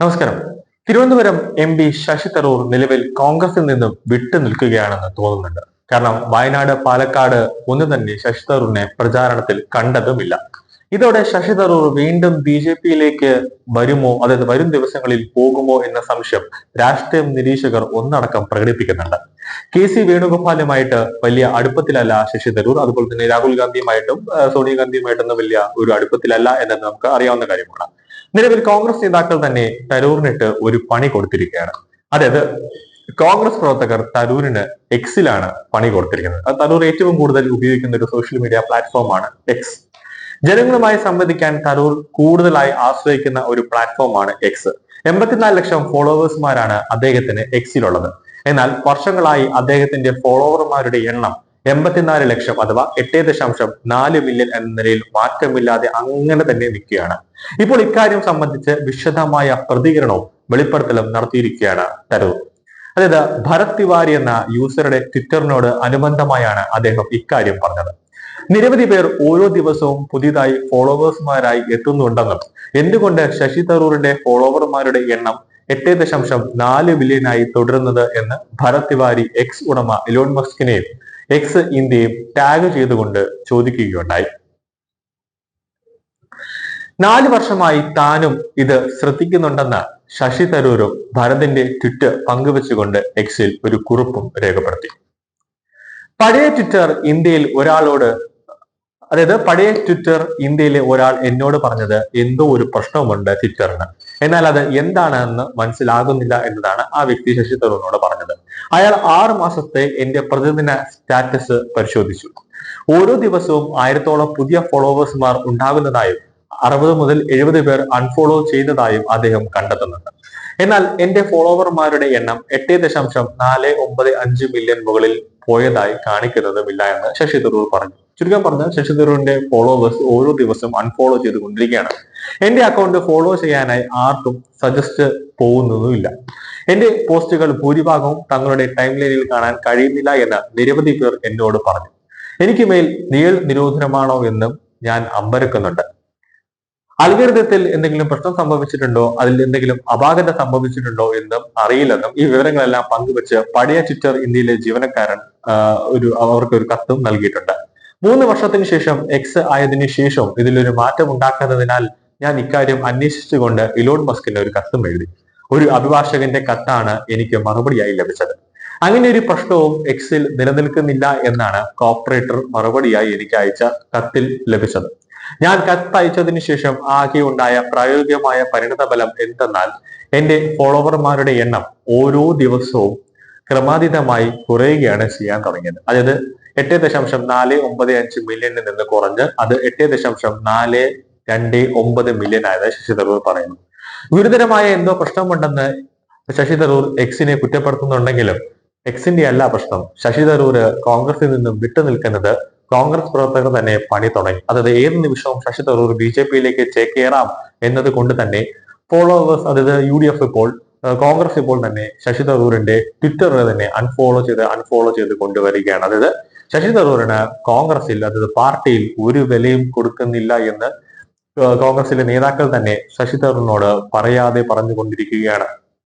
നമസ്കാരം. Thiruvananthapuram M P Sasi Tharoor നിലവിൽ കോൺഗ്രസിൽ നിന്നും വിട്ടു നിൽക്കുകയാണെന്ന് തോന്നുന്നുണ്ട്. കാരണം വയനാട് പാലക്കാട് ഒന്നും തന്നെ ശശി തരൂറിനെ പ്രചാരണത്തിൽ കണ്ടതുമില്ല. ഇതോടെ ശശി തരൂർ വീണ്ടും ബി ജെ പിയിലേക്ക് വരുമോ അതായത് വരും ദിവസങ്ങളിൽ പോകുമോ എന്ന സംശയം രാഷ്ട്രീയ നിരീക്ഷകർ ഒന്നടക്കം പ്രകടിപ്പിക്കുന്നുണ്ട്. കെ സി വേണുഗോപാലുമായിട്ട് വലിയ അടുപ്പത്തിലല്ല ശശി തരൂർ. അതുപോലെ തന്നെ രാഹുൽ ഗാന്ധിയുമായിട്ടും സോണിയാഗാന്ധിയുമായിട്ടൊന്നും വലിയ ഒരു അടുപ്പത്തിലല്ല എന്നത് നമുക്ക് അറിയാവുന്ന കാര്യമാണ്. നിലവിൽ കോൺഗ്രസ് നേതാക്കൾ തന്നെ തരൂരിനിട്ട് ഒരു പണി കൊടുത്തിരിക്കുകയാണ്. അതായത് കോൺഗ്രസ് പ്രവർത്തകർ തരൂരിന് എക്സിലാണ് പണി കൊടുത്തിരിക്കുന്നത്. അത് തരൂർ ഏറ്റവും കൂടുതൽ ഉപയോഗിക്കുന്ന ഒരു സോഷ്യൽ മീഡിയ പ്ലാറ്റ്ഫോമാണ് എക്സ് ജനങ്ങളുമായി സംവദിക്കാൻ തരൂർ കൂടുതലായി ആശ്രയിക്കുന്ന ഒരു പ്ലാറ്റ്ഫോമാണ് എക്സ് എൺപത്തിനാല് ലക്ഷം ഫോളോവേഴ്സുമാരാണ് അദ്ദേഹത്തിന് എക്സിലുള്ളത് എന്നാൽ വർഷങ്ങളായി അദ്ദേഹത്തിന്റെ ഫോളോവർമാരുടെ എണ്ണം എൺപത്തിനാല് ലക്ഷം അഥവാ എട്ട് ദശാംശം നാല് മില്യൺ എന്ന നിലയിൽ മാറ്റമില്ലാതെ അങ്ങനെ തന്നെ നിൽക്കുകയാണ്. ഇപ്പോൾ ഇക്കാര്യം സംബന്ധിച്ച് വിശദമായ പ്രതികരണവും വെളിപ്പെടുത്തലും നടത്തിയിരിക്കുകയാണ് തരൂർ. അതായത് ഭരത് തിവാരി എന്ന യൂസറുടെ ട്വിറ്ററിനോട് അനുബന്ധമായാണ് അദ്ദേഹം ഇക്കാര്യം പറഞ്ഞത്. നിരവധി പേർ ഓരോ ദിവസവും പുതിയതായി ഫോളോവേഴ്സുമാരായി എത്തുന്നുണ്ടെന്നും എന്തുകൊണ്ട് ശശി തരൂറിന്റെ ഫോളോവർമാരുടെ എണ്ണം എട്ട് ദശാംശം നാല് ബില്യനായി തുടരുന്നത് എന്ന് ഭരത് തിവാരി എക്സ് ഉടമ ഇലോൺ മസ്കിനെയും എക്സ് ഇന്ത്യയും ടാഗ് ചെയ്തുകൊണ്ട് ചോദിക്കുകയുണ്ടായി. നാല് വർഷമായി താനും ഇത് ശ്രദ്ധിക്കുന്നുണ്ടെന്ന് ശശി തരൂരും ഭരതിന്റെ ട്വിറ്റ് പങ്കുവച്ചുകൊണ്ട് എക്സിൽ ഒരു കുറിപ്പും രേഖപ്പെടുത്തി. പഴയ ട്വിറ്റർ ഇന്ത്യയിൽ ഒരാളോട് അതായത് പഴയ ട്വിറ്റർ ഇന്ത്യയിലെ ഒരാൾ എന്നോട് പറഞ്ഞത് എന്തോ ഒരു പ്രശ്നവുമുണ്ട് ട്വിറ്ററിന്. എന്നാൽ അത് എന്താണെന്ന് മനസ്സിലാകുന്നില്ല എന്നതാണ് ആ വ്യക്തി ശശി തരൂരിനോട് പറഞ്ഞത്. അയാൾ ആറ് മാസത്തെ എന്റെ പ്രതിദിന സ്റ്റാറ്റസ് പരിശോധിച്ചു. ഓരോ ദിവസവും ആയിരത്തോളം പുതിയ ഫോളോവേഴ്സ്മാർ ഉണ്ടാകുന്നതായും അറുപത് മുതൽ എഴുപത് പേർ അൺഫോളോ ചെയ്തതായും അദ്ദേഹം കണ്ടെത്തുന്നുണ്ട്. എന്നാൽ എന്റെ ഫോളോവർമാരുടെ എണ്ണം എട്ട് ദശാംശം നാല് ഒമ്പത് അഞ്ച് മില്യൺ മുകളിൽ പോയതായി കാണിക്കുന്നതുമില്ല എന്ന് ശശി തരൂർ പറഞ്ഞു. ചുരുക്കം പറഞ്ഞാൽ ശശി തരൂരിന്റെ ഫോളോവേഴ്സ് ഓരോ ദിവസവും അൺഫോളോ ചെയ്തുകൊണ്ടിരിക്കുകയാണ്. എന്റെ അക്കൗണ്ട് ഫോളോ ചെയ്യാനായി ആർക്കും സജസ്റ്റ് പോകുന്നതുമില്ല. എന്റെ പോസ്റ്റുകൾ ഭൂരിഭാഗവും തങ്ങളുടെ ടൈം ലൈനിൽ കാണാൻ കഴിയുന്നില്ല എന്ന് നിരവധി പേർ എന്നോട് പറഞ്ഞു. എനിക്ക് മേൽ നീൾ നിരോധനമാണോ എന്നും ഞാൻ അമ്പരക്കുന്നുണ്ട്. അൽഗരിതത്തിൽ എന്തെങ്കിലും പ്രശ്നം സംഭവിച്ചിട്ടുണ്ടോ? അതിൽ എന്തെങ്കിലും അപാകത സംഭവിച്ചിട്ടുണ്ടോ എന്നും അറിയില്ലെന്നും ഈ വിവരങ്ങളെല്ലാം പങ്കുവെച്ച് പഴയ ട്വിറ്റർ ഇന്ത്യയിലെ ജീവനക്കാരൻ ഒരു അവർക്ക് ഒരു കത്തും നൽകിയിട്ടുണ്ട്. മൂന്ന് വർഷത്തിന് ശേഷം എക്സ് ആയതിനു ശേഷം ഇതിലൊരു മാറ്റം ഉണ്ടാക്കുന്നതിനാൽ ഞാൻ ഇക്കാര്യം അന്വേഷിച്ചുകൊണ്ട് ഇലോൺ മസ്കിന് ഒരു കത്തും എഴുതി. ഒരു അഭിഭാഷകന്റെ കത്താണ് എനിക്ക് മറുപടിയായി ലഭിച്ചത്. അങ്ങനെ ഒരു പ്രശ്നവും എക്സിൽ നിലനിൽക്കുന്നില്ല എന്നാണ് കോപ്പറേറ്റർ മറുപടിയായി എനിക്ക് അയച്ച കത്തിൽ ലഭിച്ചത്. ഞാൻ കത്ത് അയച്ചതിനു ശേഷം ആകെ ഉണ്ടായ പ്രായോഗികമായ പരിണതഫലം എന്തെന്നാൽ എന്റെ ഫോളോവർമാരുടെ എണ്ണം ഓരോ ദിവസവും ക്രമാതീതമായി കുറയുകയാണ് ചെയ്യാൻ തുടങ്ങിയത്. അതായത് എട്ട് ദശാംശം നാല് ഒമ്പത് അഞ്ച് മില്യണിൽ നിന്ന് കുറഞ്ഞ് അത് എട്ട് ദശാംശം നാല് രണ്ട് ഒമ്പത് മില്യൺ ആയത് ശശിധരൂർ പറയുന്നു. ഗുരുതരമായ എന്തോ പ്രശ്നമുണ്ടെന്ന് ശശി തരൂർ എക്സിനെ കുറ്റപ്പെടുത്തുന്നുണ്ടെങ്കിലും എക്സിന്റെ അല്ല പ്രശ്നം. ശശി തരൂർ കോൺഗ്രസിൽ നിന്നും വിട്ടുനിൽക്കുന്നത് കോൺഗ്രസ് പ്രവർത്തകർ തന്നെ പണി തുടങ്ങി. അതായത് ഏത് നിമിഷവും ശശി തരൂർ ബി ജെ പിയിലേക്ക് ചേക്കേറാം എന്നത് കൊണ്ട് തന്നെ ഫോളോവേഴ്സ് അതായത് യു ഡി എഫ് ഇപ്പോൾ കോൺഗ്രസ് ഇപ്പോൾ തന്നെ ശശി തരൂരിന്റെ ട്വിറ്ററിൽ തന്നെ അൺഫോളോ ചെയ്ത് അൺഫോളോ ചെയ്ത് കൊണ്ടുവരികയാണ്. അതായത് ശശി തരൂരിന് കോൺഗ്രസിൽ അതായത് പാർട്ടിയിൽ ഒരു വിലയും കൊടുക്കുന്നില്ല എന്ന് കോൺഗ്രസിലെ നേതാക്കൾ തന്നെ ശശി തരൂരിനോട് പറയാതെ പറഞ്ഞുകൊണ്ടിരിക്കുകയാണ്.